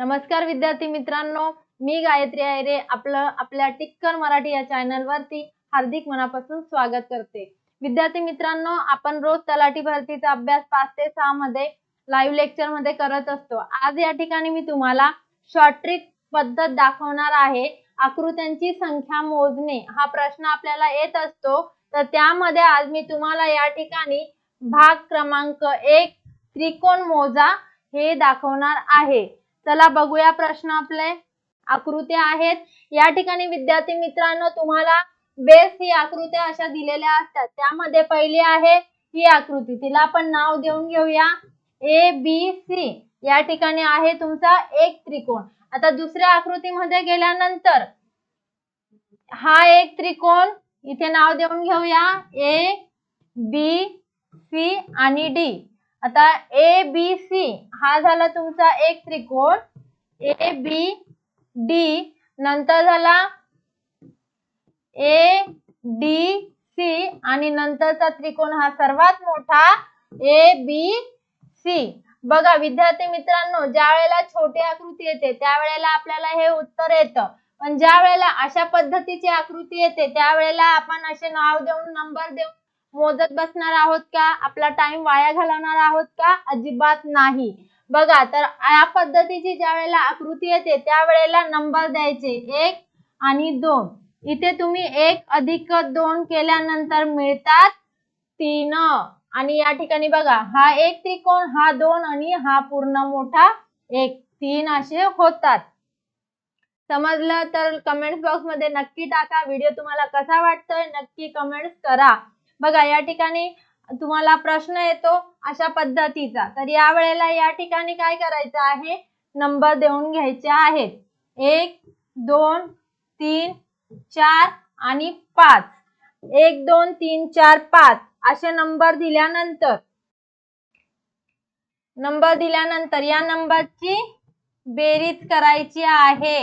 नमस्कार विद्यार्थी मित्रांनो मी गायत्री आयरे आपलं आपल्या टिक्कर मराठी या चॅनल वरती हार्दिक मनापासून स्वागत करते. विद्यार्थी मित्रांनो आपण रोज तलाठी भरतीचा अभ्यास पाच ते सहा मध्ये लाईव्ह लेक्चरमध्ये करत असतो. आज या ठिकाणी मी तुम्हाला शॉर्ट ट्रिक पद्धत दाखवणार आहे. आकृत्यांची संख्या मोजणे हा प्रश्न आपल्याला येत असतो. तर त्यामध्ये आज मी तुम्हाला या ठिकाणी भाग क्रमांक एक त्रिकोण मोजा हे दाखवणार आहे. चला बघूया प्रश्न आपले. आकृत्या आहेत. या ठिकाणी विद्यार्थी मित्रांनो तुम्हाला बेस ही आकृत्या अशा दिलेल्या असतात. त्यामध्ये पहिली आहे ही आकृती. तिला आपण नाव देऊन घेऊया. ए बी सी या ठिकाणी आहे तुमचा एक त्रिकोण. आता दुसऱ्या आकृतीमध्ये गेल्यानंतर हा एक त्रिकोण इथे नाव देऊन घेऊया. ए बी सी आणि डी आता ए बी हा झाला तुमचा एक त्रिकोण. ए बी डी नंतर झाला ए डी सी आणि नंतरचा त्रिकोण हा सर्वात मोठा ए बी सी बघा विद्यार्थी मित्रांनो ज्या वेळेला छोटी आकृती येते त्यावेळेला आपल्याला हे उत्तर येतं. पण ज्या वेळेला अशा पद्धतीची आकृती येते त्यावेळेला आपण असे नाव देऊन नंबर देऊन मोजत बसणार आहोत का? आपला टाइम वाया घालवणार आहोत का? अजिबात नाही. बघा तर या पद्धतीची ज्या वेळेला आकृती येते त्यावेळेला नंबर द्यायचे एक आणि दोन. इथे तुम्ही एक अधिक दोन केल्यानंतर मिळतात तीन. आणि या ठिकाणी बघा हा एक त्रिकोण हा दोन आणि हा पूर्ण मोठा एक. तीन असे होतात. समजलं? तर कमेंट्स बॉक्समध्ये नक्की टाका. व्हिडिओ तुम्हाला कसा वाटतोय नक्की कमेंट्स करा. बघा या ठिकाणी तुम्हाला प्रश्न येतो अशा पद्धतीचा. तर या वेळेला या ठिकाणी काय करायचं आहे? नंबर देऊन घ्यायचे आहेत. एक दोन तीन चार आणि पाच. एक दोन तीन चार पाच. असे नंबर दिल्यानंतर नंबर दिल्यानंतर या नंबरची बेरीज करायची आहे.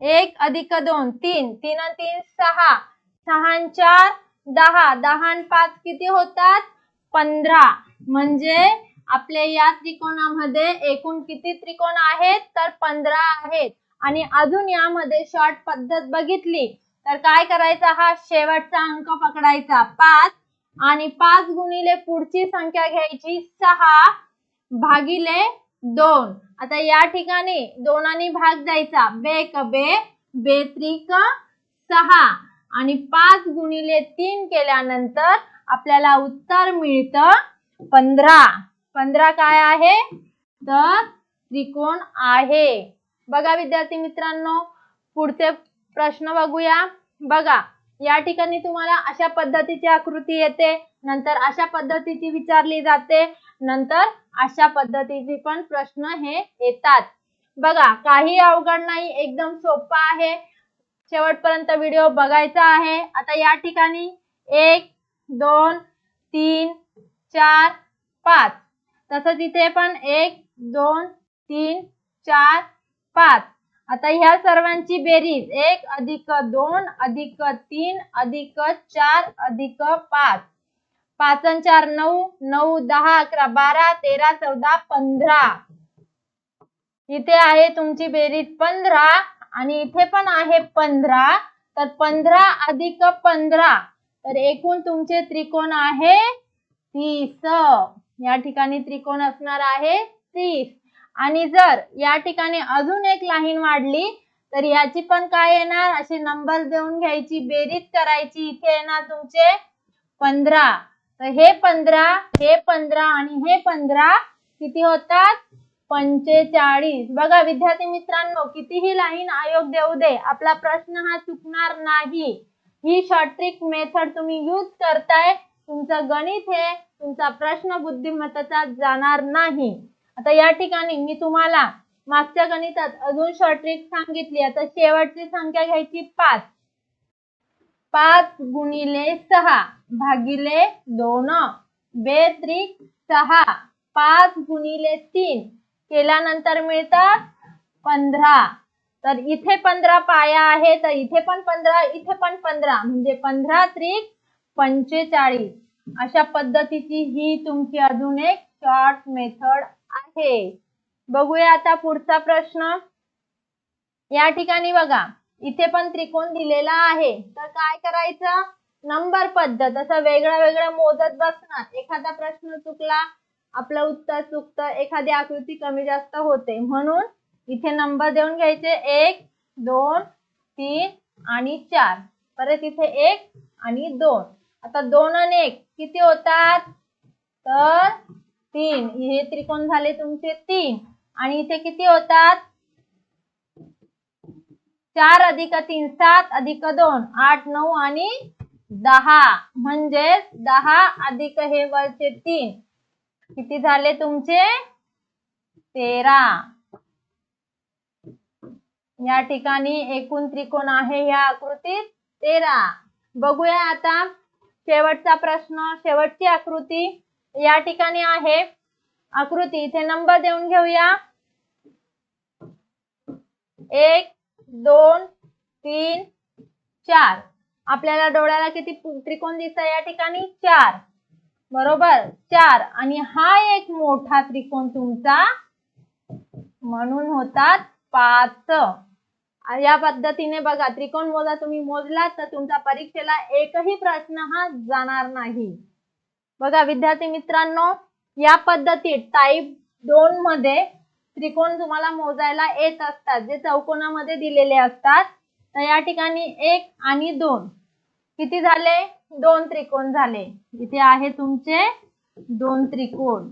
एक अधिक दोन तीन. तीन तीन सहा. सहा चार दहा. दहा पाच किती होतात? पंधरा. म्हणजे आपल्या या त्रिकोणामध्ये एकूण किती त्रिकोण आहेत? तर पंधरा आहेत. आणि अजून यामध्ये शॉर्ट पद्धत बघितली. तर काय करायचा हा? शेवटचा अंक पकडायचा. पाच आणि पाच गुणिले पुढची संख्या घ्यायची. सहा भागिले दोन. आता या ठिकाणी दोनाने भाग द्यायचा. बे क बे त्रिक सहा. आणि पाच गुणिले तीन केल्यानंतर आपल्याला उत्तर मिळतं पंधरा. पंधरा काय आहे? तर त्रिकोण आहे. बघा विद्यार्थी मित्रांनो पुढचे प्रश्न बघूया. बघा या ठिकाणी तुम्हाला अशा पद्धतीची आकृती येते नंतर अशा पद्धतीची विचारली जाते नंतर अशा पद्धतीचे पण प्रश्न हे येतात. बघा काही अवघड नाही एकदम सोपा आहे. शेवटपर्यंत व्हिडिओ बघायचा आहे. आता या ठिकाणी एक दोन तीन चार पाच. तसंच इथे पण एक दोन तीन चार पाच. आता ह्या सर्वांची बेरीज. एक अधिक दोन अधिक तीन अधिक चार अधिक पाच. पाच चार नऊ. नऊ दहा अकरा बारा तेरा चौदा पंधरा. इथे आहे तुमची बेरीज पंधरा. आणि इथे पण आहे पंधरा. तर पंधरा अधिक पंधरा. तर एकूण तुमचे त्रिकोण आहे तीस. या ठिकाणी त्रिकोण असणार आहे तीस. आणि जर या ठिकाणी अजून एक लाईन वाढली तर याची पण काय येणार? असे नंबर देऊन घ्यायची बेरीज करायची. इथे येणार तुमचे पंधरा. तर हे पंधरा हे पंधरा आणि हे पंधरा किती होतात? पंचेचाळीस. बघा विद्यार्थी मित्रांनो कितीही लाईन आयोग देऊ दे आपला प्रश्न हा चुकणार नाही. ही शॉर्ट ट्रिक मेथड तुम्ही यूज करताय तुमचं गणित हे तुमचा प्रश्न बुद्धिमत्ताचा जाणार नाही. आता या ठिकाणी मी तुम्हाला मागच्या गणितात अजून शॉर्ट ट्रिक सांगितली. आता शेवटची संख्या घ्यायची पाच. पाच गुणिले सहा भागिले दोन. बेत्रिक सहा. पाच गुणिले तीन. केल्यानंतर मिळतात पंधरा. तर इथे पंधरा पाया आहे तर इथे पण पंधरा इथे पण पंधरा. म्हणजे पंधरा त्रिक पंचेचाळीस. अशा पद्धतीची ही तुमची अजून एक शॉर्ट मेथड आहे. बघूया आता पुढचा प्रश्न. या ठिकाणी बघा. इथे पण त्रिकोण दिलेला आहे. तर काय करायचं? नंबर पद्धत. असं वेगळं वेगळं मोजत बसणार. एखादा प्रश्न चुकला आपलं उत्तर चुकतं एखादी आकृती कमी जास्त होते. म्हणून इथे नंबर देऊन घ्यायचे. एक दोन तीन आणि चार. परत इथे एक आणि दोन. आता दोन आणि एक किती होतात? तर तीन. हे त्रिकोण झाले तुमचे तीन. आणि इथे किती होतात? चार अधिक तीन सात अधिक दोन आठ नऊ आणि दहा. म्हणजेच दहा अधिक हे वरचे तीन. किती झाले तुमचे? तेरा. या ठिकाणी एकूण त्रिकोण आहे या आकृतीत. तेरा. बघूया आता शेवटचा प्रश्न शेवटची आकृती या ठिकाणी आहे. आकृती इथे नंबर देऊन घेऊया. एक दोन तीन चार. आपल्याला डोळ्याला किती त्रिकोण दिसत या ठिकाणी? चार. बरोबर? चार. आणि हा एक मोठा त्रिकोण तुमचा म्हणून होतात पाच. या पद्धतीने बघा त्रिकोण मोजा तुम्ही मोजलात तर तुमचा परीक्षेला एकही प्रश्न हा जाणार नाही. बघा विद्यार्थी मित्रांनो या पद्धतीत टाईप दोन मध्ये त्रिकोण तुम्हाला मोजायला येत असतात जे चौकोनामध्ये दिलेले असतात. तर या ठिकाणी एक आणि दोन. किती झाले? दोन त्रिकोण झाले. इथे आहे तुमचे दोन त्रिकोण.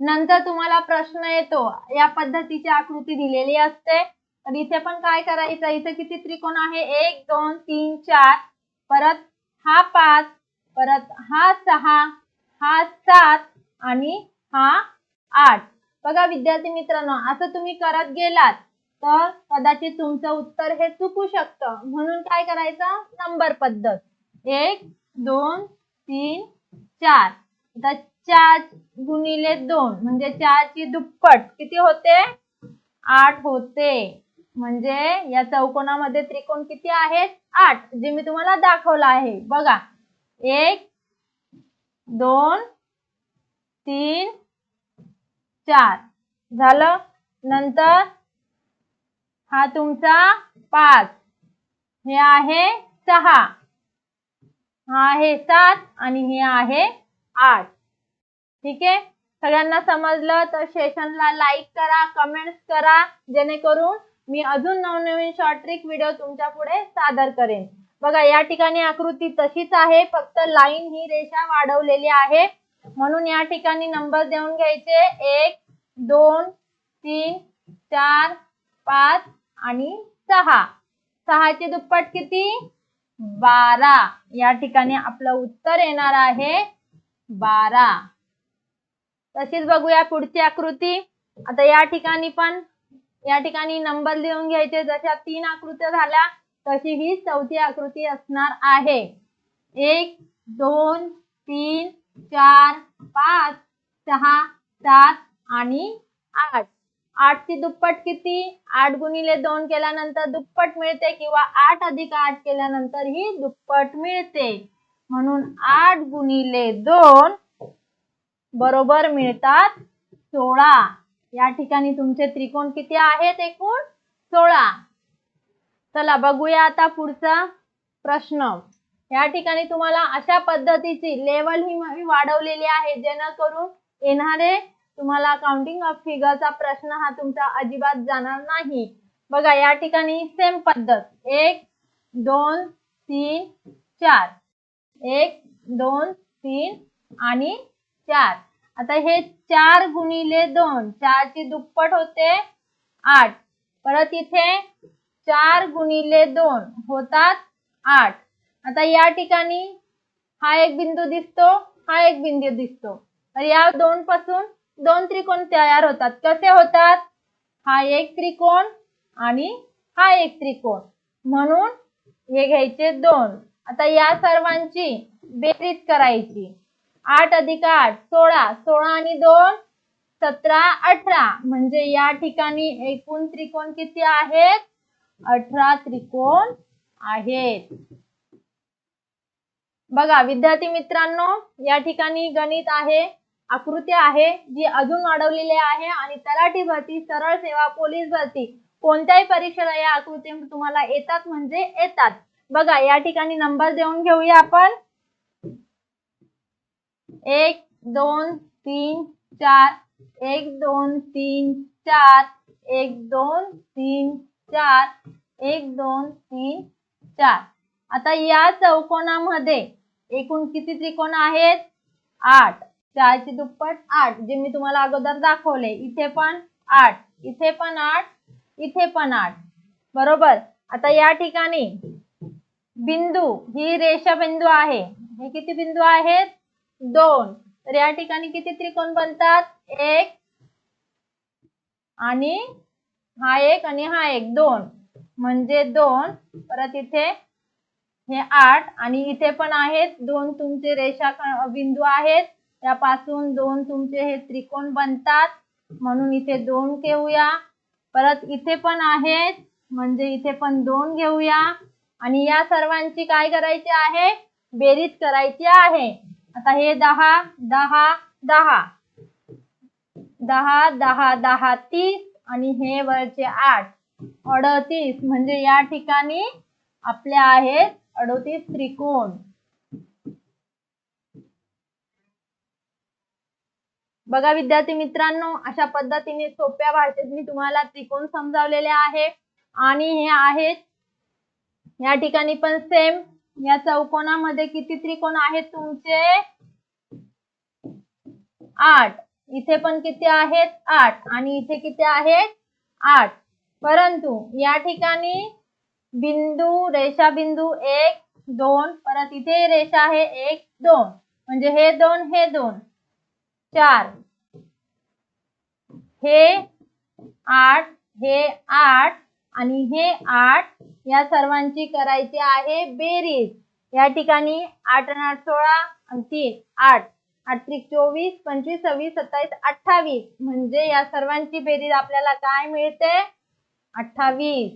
नंतर तुम्हाला प्रश्न येतो. या पद्धतीची आकृती दिलेली असते. तर इथे पण काय करायचं? इथे किती त्रिकोण आहे? एक दोन तीन चार. परत हा पाच परत हा सहा हा सात आणि हा आठ. बघा विद्यार्थी मित्रांनो असं तुम्ही करत गेलात. तर कदाचित तुमचं उत्तर हे चुकू शकतं. म्हणून काय करायचं? नंबर पद्धत. एक दोन तीन चार. आता चार गुणिले दोन म्हणजे चारची दुप्पट किती होते? आठ होते. म्हणजे या चौकोनामध्ये त्रिकोण किती आहेत? आठ जे मी तुम्हाला दाखवलं आहे. बघा. एक दोन तीन चार. झालं? नंतर हा तुमचा पाच. हे आहे सहा. हा आहे सात आणि हे आहे आठ. ठीक आहे? सगळ्यांना समजलं तर सेशनला लाईक करा कमेंट्स करा जेणेकरून मी अजून नवनवीन शॉर्ट ट्रिक व्हिडिओ तुमच्यापुढे सादर करेन. बघा या ठिकाणी आकृती तशीच आहे फक्त लाईन ही रेषा वाढवलेली आहे. म्हणून या ठिकाणी नंबर देऊन घ्यायचे. एक दोन तीन चार पाच आणि सहा. सहाचे दुप्पट किती? बारा. या ठिकाणी आपलं उत्तर येणार आहे बारा. तशीच बघूया पुढची आकृती. आता या ठिकाणी पण या ठिकाणी नंबर लिहून घ्यायचे. जशा तीन आकृत्या झाल्या तशी ही चौथी आकृती असणार आहे. एक दोन तीन चार पाच सहा सात आणि आठ. आठची दुप्पट किती? आठ गुणिले दोन केल्यानंतर दुप्पट मिळते किंवा आठ अधिक आठ केल्यानंतर ही दुप्पट मिळते. म्हणून आठ गुणिले दोन बरोबर मिळतात सोळा. या ठिकाणी तुमचे त्रिकोण किती आहेत एकूण? सोळा. चला बघूया आता पुढचा प्रश्न. या ठिकाणी तुम्हाला अशा पद्धतीची लेवल ही वाढवलेली आहे जेणेकरून येणारे तुम्हाला काउंटिंग ऑफ फिगरचा प्रश्न हा तुमचा अजिबात जाणार नाही. बघा या ठिकाणी सेम पद्धत. एक दोन तीन चार. एक दोन तीन आणि चार. आता हे चार गुणिले दोन चारची दुप्पट होते आठ. परत इथे चार गुणिले दोन होतात आठ. आता या ठिकाणी हा एक बिंदू दिसतो हा एक बिंदू दिसतो. तर या दोन पासून दोन त्रिकोण तयार होतात. कसे होतात? हा एक त्रिकोण आणि हा एक त्रिकोण. म्हणून हे घ्यायचे दोन. आता या सर्वांची बेरीज करायची. आठ अधिक आठ सोळा. सोळा आणि दोन सतरा अठरा. म्हणजे या ठिकाणी एकूण त्रिकोण किती आहेत? अठरा त्रिकोण आहेत. बघा विद्यार्थी मित्रांनो या ठिकाणी गणित आहे. आकृती आहे जी अजून वाढवलेली आहे आणि तलाठी भरती सरळ सेवा पोलीस भरती कोणत्याही परीक्षेला या आकृती तुम्हाला येतात म्हणजे येतात. बघा या ठिकाणी नंबर देऊन घेऊया आपण. एक दोन तीन चार एक दोन तीन चार एक दोन तीन चार एक दोन तीन चार. आता या चौकोनामध्ये एकूण किती त्रिकोण आहेत? आठ. चारची दुप्पट आठ जे मी तुम्हाला अगोदर दाखवले इथे पण आठ इथे पण आठ इथे पण आठ. बरोबर? आता या ठिकाणी बिंदू ही रेषा बिंदू आहे. हे किती बिंदू आहेत? दोन. तर या ठिकाणी किती त्रिकोण बनतात? एक आणि हा एक आणि हा एक. दोन. म्हणजे दोन. परत इथे हे आठ आणि इथे पण आहेत. दोन तुमचे रेषा बिंदू आहेत. त्यापासून दोन तुमचे हे त्रिकोण बनतात. म्हणून इथे दोन घेऊया. परत इथे पण आहेत. म्हणजे इथे पण दोन घेऊया. आणि या सर्वांची काय करायची आहे? बेरीज करायची आहे. आता हे दहा दहा दहा. दहा दहा दहा तीस. आणि हे वरचे आठ. अडतीस. म्हणजे या ठिकाणी आपल्या आहेत अडतीस त्रिकोण. बघा विद्यार्थी मित्रांनो अशा पद्धतीने सोप्या भाषेत मी तुम्हाला त्रिकोण समजावलेले आहे. आणि हे आहेत या ठिकाणी पण सेम या चौकोनामध्ये किती त्रिकोण आहेत तुमचे? आठ. इथे पण किती आहेत? आठ. आणि इथे किती आहेत? आठ. परंतु या ठिकाणी बिंदू रेषा बिंदू एक दोन. परत इथे रेषा आहे एक दोन. म्हणजे हे दोन हे दोन. चार. हे आठ हे आठ आणि हे आठ या सर्वांची करायची आहे बेरीज. या ठिकाणी आठ आणि आठ सोळा आणि तीन आठ. आठ त्रिक चोवीस पंचवीस सव्वीस सत्तावीस अठ्ठावीस. म्हणजे या सर्वांची बेरीज आपल्याला काय मिळते? अठ्ठावीस.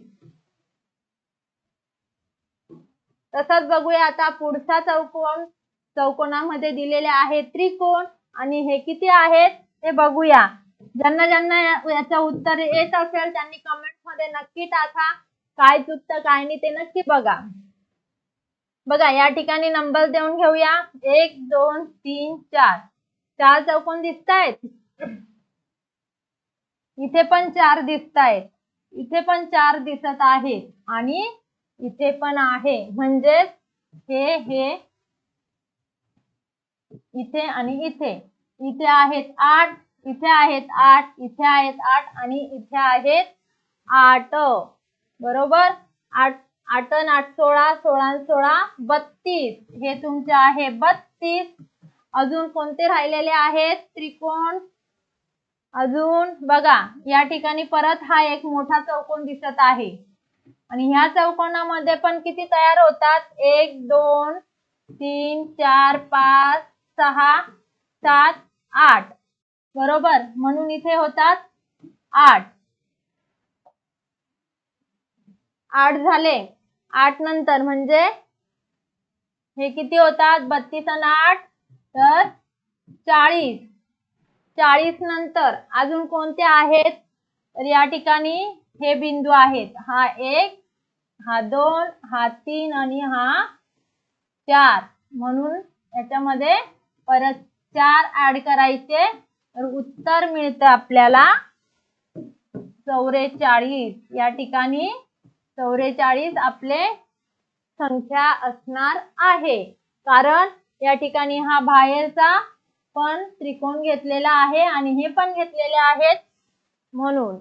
तसंच बघूया आता पुढचा चौकोन. चौकोनामध्ये दिलेले आहे त्रिकोण. आणि हे किती आहेत ते बघूया. ज्यांना ज्यांना याचं उत्तर येत असेल त्यांनी कमेंटमध्ये नक्की टाका. काय चुकतं काय नाही ते नक्की बघा. बघा या ठिकाणी नंबर देऊन घेऊया. एक दोन तीन चार. चार चौकोन दिसत आहेत इथे पण चार दिसत आहेत इथे पण चार दिसत आहेत. आणि इथे पण आहे. म्हणजेच हे हे इथे आणि इथे. इथे आहेत आठ इथे आहेत आठ इथे आहेत आठ आणि इथे आहेत आठ. बरोबर? आठ आठ अन आठ सोळा सोळा सोळा बत्तीस. हे तुमचे आहे बत्तीस. अजून कोणते राहिलेले आहेत? त्रिकोण. अजून बघा या ठिकाणी परत हा एक मोठा चौकोन दिसत आहे. आणि ह्या चौकोनामध्ये पण किती तयार होतात? एक दोन तीन चार पाच सहा सात आठ. बरोबर? म्हणून इथे होतात आठ. आठ झाले. आठ नंतर म्हणजे हे किती होतात? बत्तीस आणि आठ तर चाळीस. चाळीस नंतर अजून कोणते आहेत? तर या ठिकाणी हे बिंदू आहेत. हा एक हा दोन हा तीन आणि हा चार. म्हणून याच्यामध्ये परत चार ऍड करायचे तर उत्तर मिळतं आपल्याला चौवेचाळीस या ठिकाणी चौवेचाळीस आपले संख्या असणार आहे. कारण या ठिकाणी हा बाहेरचा पण त्रिकोण घेतलेला आहे आणि हे पण घेतलेले आहेत. म्हणून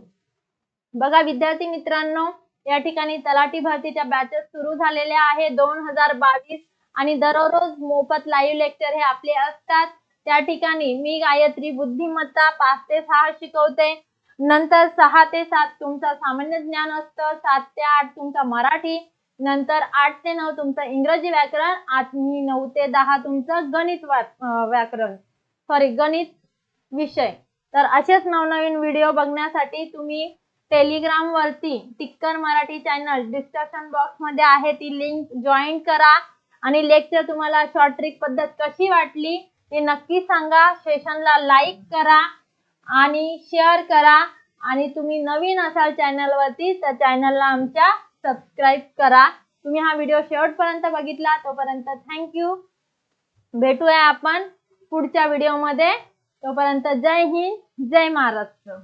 बघा विद्यार्थी मित्रांनो या ठिकाणी तलाठी भरतीच्या बॅचेस सुरू झालेल्या आहे दोन हजार बावीस आणि दररोज मोफत लाईव्ह लेक्चर हे आपले असतात. त्या ठिकाणी मी गायत्री बुद्धिमत्ता पाच ते सहा शिकवते. नंतर सहा ते सात तुमचं सामान्य ज्ञान असतं. सात ते आठ तुमचा मराठी. नंतर आठ ते नऊ तुमचं इंग्रजी व्याकरण. आणि नऊ ते दहा तुमचं गणित वा- व्याकरण. सॉरी गणित विषय. तर असेच नवनवीन व्हिडिओ बघण्यासाठी तुम्ही टेलिग्राम वरती टिक्कर मराठी चॅनल डिस्कशन बॉक्समध्ये आहे ती लिंक जॉईन करा. आणि लेक्चर तुम्हाला शॉर्ट ट्रिक पद्धत कशी वाटली ते नक्की सांगा. सेशनला लाईक करा आणि शेअर करा. आणि तुम्ही नवीन असाल चॅनलवरती तर चॅनलला आमच्या सबस्क्राईब करा. तुम्ही हा व्हिडिओ शेवटपर्यंत बघितला तोपर्यंत थँक्यू भेटूया आपण पुढच्या व्हिडिओमध्ये तोपर्यंत जय हिंद जय महाराष्ट्र.